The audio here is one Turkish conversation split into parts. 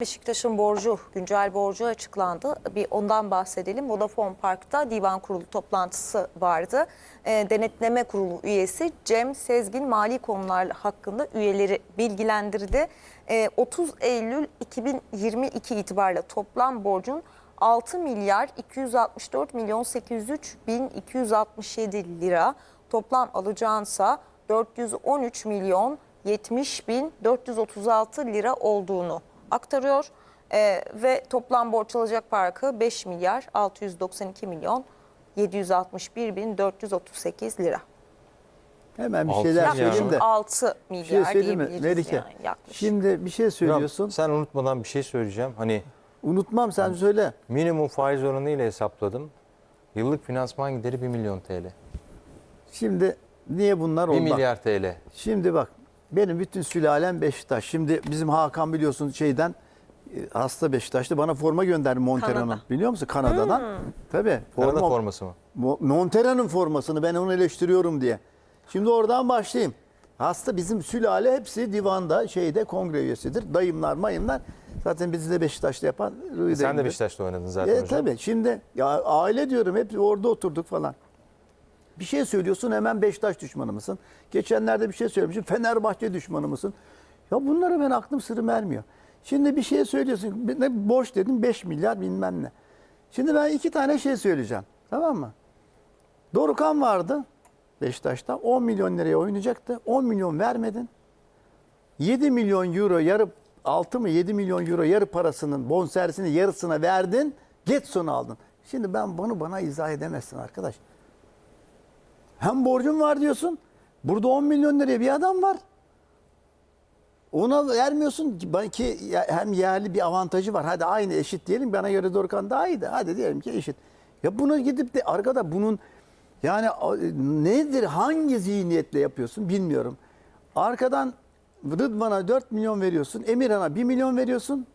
Beşiktaş'ın borcu, güncel borcu açıklandı. Bir ondan bahsedelim. Vodafone Park'ta divan kurulu toplantısı vardı. E, denetleme kurulu üyesi Cem Sezgin mali konular hakkında üyeleri bilgilendirdi. E, 30 Eylül 2022 itibariyle toplam borcun 6 milyar 264 milyon 803 bin 267 lira. Toplam alacağınsa 413 milyon 70 bin 436 lira olduğunu aktarıyor. Ee, ve toplam borç alacak farkı 5 milyar 692 milyon 761 bin 438 lira. Hemen bir Altı şeyler milyar söyleyeyim mı? de. 6 Bir şey milyar söyleyeyim mi? diyebiliriz Melike. yani yaklaşık. Şimdi bir şey söylüyorsun. Sen unutmadan bir şey söyleyeceğim. Hani Unutmam sen söyle. minimum faiz oranı ile hesapladım. Yıllık finansman gideri 1 milyon TL. Şimdi niye bunlar 1 oldu? milyar TL. Şimdi bak benim bütün sülalem Beşiktaş. Şimdi bizim Hakan biliyorsun şeyden e, hasta Beşiktaş'ta bana forma gönderdi Montero'nun. Kanada. Biliyor musun Kanada'dan? Tabii. Kanada Forma, forması mı? Mo- Montero'nun formasını ben onu eleştiriyorum diye. Şimdi oradan başlayayım. Hasta bizim sülale hepsi divanda şeyde kongre üyesidir. Dayımlar mayımlar. Zaten bizi de Beşiktaş'ta yapan Rui Sen de. Beşiktaş'ta oynadın zaten E, hocam. tabii şimdi ya aile diyorum hep orada oturduk falan. Bir şey söylüyorsun hemen Beşiktaş düşmanı mısın? Geçenlerde bir şey söylemişim Fenerbahçe düşmanı mısın? Ya bunlara ben aklım sırrım ermiyor. Şimdi bir şey söylüyorsun. Ne borç dedim 5 milyar bilmem ne. Şimdi ben iki tane şey söyleyeceğim. Tamam mı? Dorukan vardı Beşiktaş'ta. 10 milyon liraya oynayacaktı. 10 milyon vermedin. 7 milyon euro yarı 6 mı 7 milyon euro yarı parasının bonservisini yarısına verdin. Getson'u aldın. Şimdi ben bunu bana izah edemezsin arkadaş. Hem borcum var diyorsun. Burada 10 milyon liraya bir adam var. Ona vermiyorsun ki hem yerli bir avantajı var. Hadi aynı eşit diyelim. Bana göre Dorukhan daha iyi de. Hadi diyelim ki eşit. Ya bunu gidip de arkada bunun yani nedir hangi zihniyetle yapıyorsun bilmiyorum. Arkadan Rıdvan'a 4 milyon veriyorsun. Emirhan'a 1 milyon veriyorsun.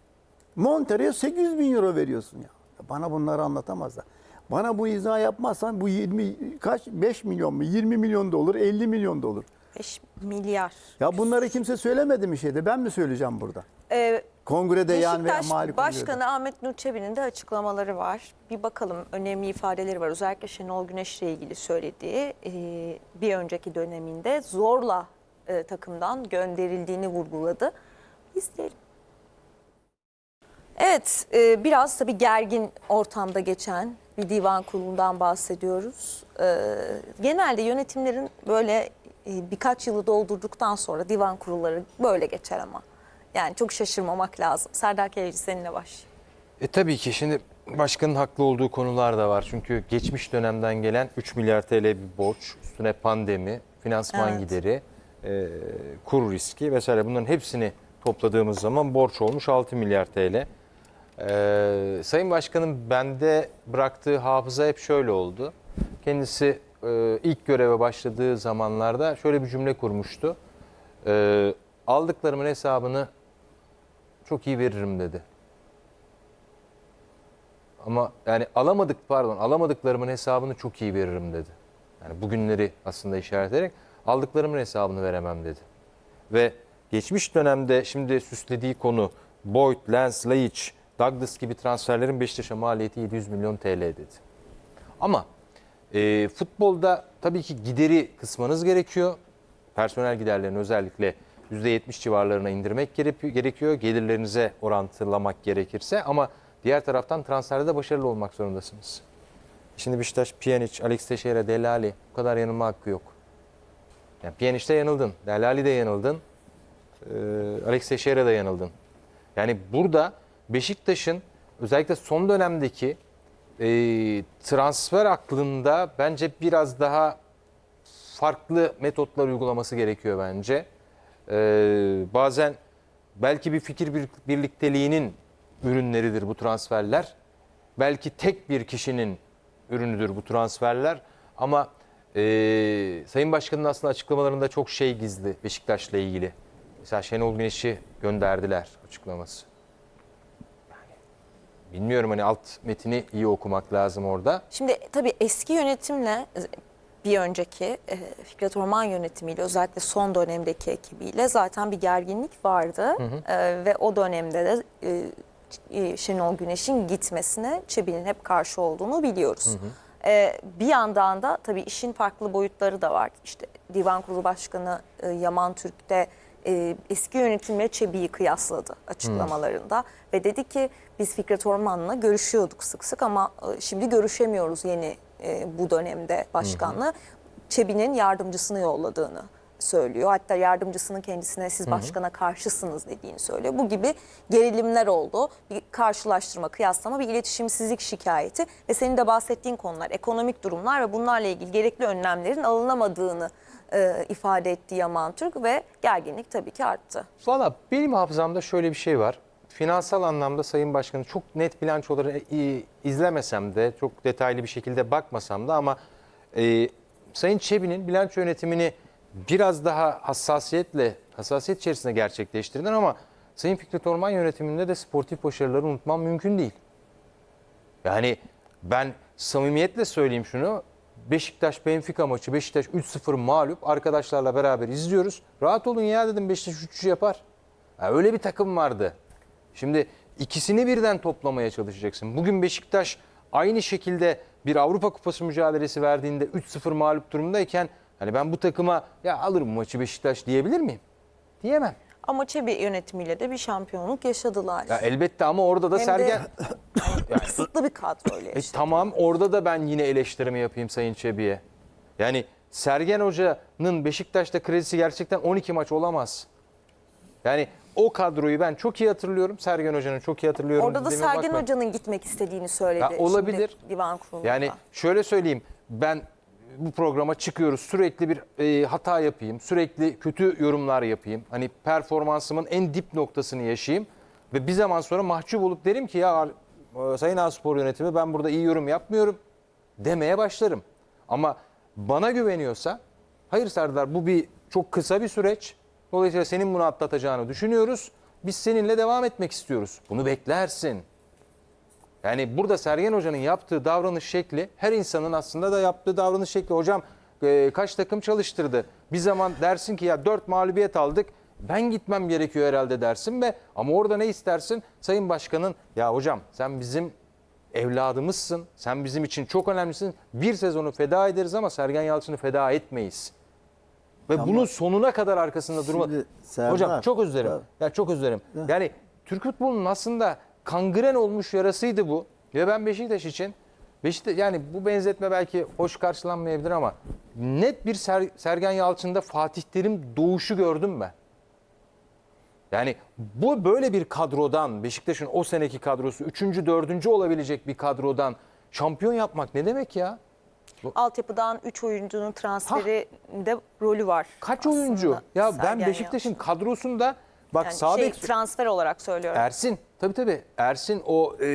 Montero'ya 800 bin euro veriyorsun. Ya Bana bunları anlatamazlar. Bana bu izah yapmazsan bu 20 kaç 5 milyon mu 20 milyon da olur 50 milyon da olur. 5 milyar. Ya bunları kimse söylemedi mi şeyde? Ben mi söyleyeceğim burada? Ee, Kongrede yani veya mali kongrede. Başkanı Ahmet Nur Çebi'nin de açıklamaları var. Bir bakalım önemli ifadeleri var. Özellikle Şenol Güneş'le ilgili söylediği e, bir önceki döneminde zorla e, takımdan gönderildiğini vurguladı. İzleyelim. Evet, e, biraz tabii gergin ortamda geçen bir divan kurulundan bahsediyoruz. E, genelde yönetimlerin böyle e, birkaç yılı doldurduktan sonra divan kurulları böyle geçer ama. Yani çok şaşırmamak lazım. Serdar Keleci seninle başlayayım. E tabii ki şimdi başkanın haklı olduğu konular da var. Çünkü geçmiş dönemden gelen 3 milyar TL bir borç, üstüne pandemi, finansman Evet. gideri, e, kur riski vesaire bunların hepsini topladığımız zaman borç olmuş 6 milyar TL. E, Sayın Başkan'ın bende bıraktığı hafıza hep şöyle oldu. Kendisi e, ilk göreve başladığı zamanlarda şöyle bir cümle kurmuştu. E, aldıklarımın hesabını çok iyi veririm dedi. Ama yani alamadık pardon alamadıklarımın hesabını çok iyi veririm dedi. Yani bugünleri aslında işaret ederek aldıklarımın hesabını veremem dedi. Ve geçmiş dönemde şimdi süslediği konu Boyd, Lens, Laiç, Douglas gibi transferlerin Beşiktaş'a maliyeti 700 milyon TL dedi. Ama e, futbolda tabii ki gideri kısmanız gerekiyor. Personel giderlerini özellikle %70 civarlarına indirmek gerek- gerekiyor. Gelirlerinize orantılamak gerekirse ama diğer taraftan transferde de başarılı olmak zorundasınız. Şimdi Beşiktaş, Pjanic, Alex Teixeira, Delali bu kadar yanılma hakkı yok. Yani Pjanic'te yanıldın, Delali de yanıldın, e, Alex Teixeira da yanıldın. Yani burada Beşiktaş'ın özellikle son dönemdeki e, transfer aklında bence biraz daha farklı metotlar uygulaması gerekiyor bence. E, bazen belki bir fikir bir, birlikteliğinin ürünleridir bu transferler. Belki tek bir kişinin ürünüdür bu transferler. Ama e, Sayın Başkan'ın aslında açıklamalarında çok şey gizli Beşiktaş'la ilgili. Mesela Şenol Güneş'i gönderdiler açıklaması. Bilmiyorum hani alt metini iyi okumak lazım orada. Şimdi tabii eski yönetimle bir önceki e, Fikret Orman yönetimiyle özellikle son dönemdeki ekibiyle zaten bir gerginlik vardı. E, ve o dönemde de e, e, Şenol Güneş'in gitmesine Çebi'nin hep karşı olduğunu biliyoruz. E, bir yandan da tabii işin farklı boyutları da var. İşte Divan Kurulu Başkanı e, Yaman Türk de e, eski yönetimle Çebi'yi kıyasladı açıklamalarında ve dedi ki biz Fikret Orman'la görüşüyorduk sık sık ama e, şimdi görüşemiyoruz yeni e, bu dönemde başkanla. Çebi'nin yardımcısını yolladığını söylüyor. Hatta yardımcısının kendisine siz başkana karşısınız dediğini söylüyor. Bu gibi gerilimler oldu. Bir karşılaştırma, kıyaslama, bir iletişimsizlik şikayeti ve senin de bahsettiğin konular, ekonomik durumlar ve bunlarla ilgili gerekli önlemlerin alınamadığını e, ifade etti Yaman Türk ve gerginlik tabii ki arttı. Valla benim hafızamda şöyle bir şey var. Finansal anlamda Sayın Başkanı çok net bilançoları izlemesem de, çok detaylı bir şekilde bakmasam da ama e, Sayın Çebi'nin bilanço yönetimini biraz daha hassasiyetle, hassasiyet içerisinde gerçekleştirdiler ama Sayın Fikret Orman yönetiminde de sportif başarıları unutmam mümkün değil. Yani ben samimiyetle söyleyeyim şunu. Beşiktaş Benfica maçı Beşiktaş 3-0 mağlup arkadaşlarla beraber izliyoruz. Rahat olun ya dedim Beşiktaş 3 yapar. Ya öyle bir takım vardı. Şimdi ikisini birden toplamaya çalışacaksın. Bugün Beşiktaş aynı şekilde bir Avrupa Kupası mücadelesi verdiğinde 3-0 mağlup durumdayken hani ben bu takıma ya alırım maçı Beşiktaş diyebilir miyim? Diyemem. Ama Çebi yönetimiyle de bir şampiyonluk yaşadılar. Ya elbette ama orada da Hem de- Sergen Kısıtlı bir kadroyla E tamam orada da ben yine eleştirimi yapayım Sayın Çebi'ye. Yani Sergen Hoca'nın Beşiktaş'ta kredisi gerçekten 12 maç olamaz. Yani o kadroyu ben çok iyi hatırlıyorum. Sergen Hoca'nın çok iyi hatırlıyorum. Orada da Sergen bakmayın. Hoca'nın gitmek istediğini söyledi. Ya olabilir. Şimdi divan kurulunda. Yani şöyle söyleyeyim ben bu programa çıkıyoruz sürekli bir e, hata yapayım, sürekli kötü yorumlar yapayım. Hani performansımın en dip noktasını yaşayayım ve bir zaman sonra mahcup olup derim ki ya e, Sayın Ağspor yönetimi ben burada iyi yorum yapmıyorum demeye başlarım. Ama bana güveniyorsa hayır Serdar bu bir çok kısa bir süreç. Dolayısıyla senin bunu atlatacağını düşünüyoruz. Biz seninle devam etmek istiyoruz. Bunu beklersin. Yani burada Sergen Hoca'nın yaptığı davranış şekli her insanın aslında da yaptığı davranış şekli. Hocam e, kaç takım çalıştırdı? Bir zaman dersin ki ya 4 mağlubiyet aldık. Ben gitmem gerekiyor herhalde dersin ve ama orada ne istersin? Sayın Başkan'ın ya hocam sen bizim evladımızsın. Sen bizim için çok önemlisin. Bir sezonu feda ederiz ama Sergen Yalçın'ı feda etmeyiz. Ve Ama- bunun sonuna kadar arkasında durma. Hocam çok. Serdar. Ya çok özür dilerim. Yani Türk futbolunun aslında kangren olmuş yarasıydı bu. Ve ben Beşiktaş için Beşiktaş yani bu benzetme belki hoş karşılanmayabilir ama net bir Ser- Sergen Yalçın'da Fatih Terim doğuşu gördüm ben. Yani bu böyle bir kadrodan Beşiktaş'ın o seneki kadrosu 3. 4. olabilecek bir kadrodan şampiyon yapmak ne demek ya? Altyapıdan 3 oyuncunun transferinde rolü var. Kaç aslında oyuncu? Ya ben Sergen Beşiktaş'ın Yalçın. kadrosunda bak yani sağ şey, bek transfer olarak söylüyorum. Ersin. Tabii tabii. Ersin o e,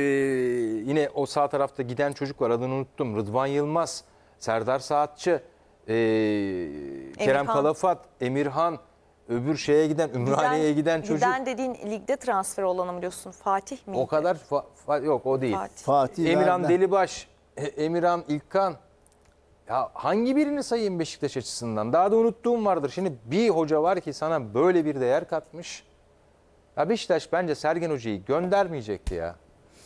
yine o sağ tarafta giden çocuk var adını unuttum. Rıdvan Yılmaz, Serdar Saatçı, e, Kerem. Kalafat, Emirhan, öbür şeye giden Ümraniye'ye giden çocuk. Giden dediğin ligde transfer olanı mı biliyorsun? Fatih miydi? o kadar fa- fa- yok o değil. Fatih. Fatih Emirhan Verden. Delibaş, e, Emirhan İlkan. Ya hangi birini sayayım Beşiktaş açısından? Daha da unuttuğum vardır. Şimdi bir hoca var ki sana böyle bir değer katmış. Ya Beşiktaş bence Sergen Hoca'yı göndermeyecekti ya.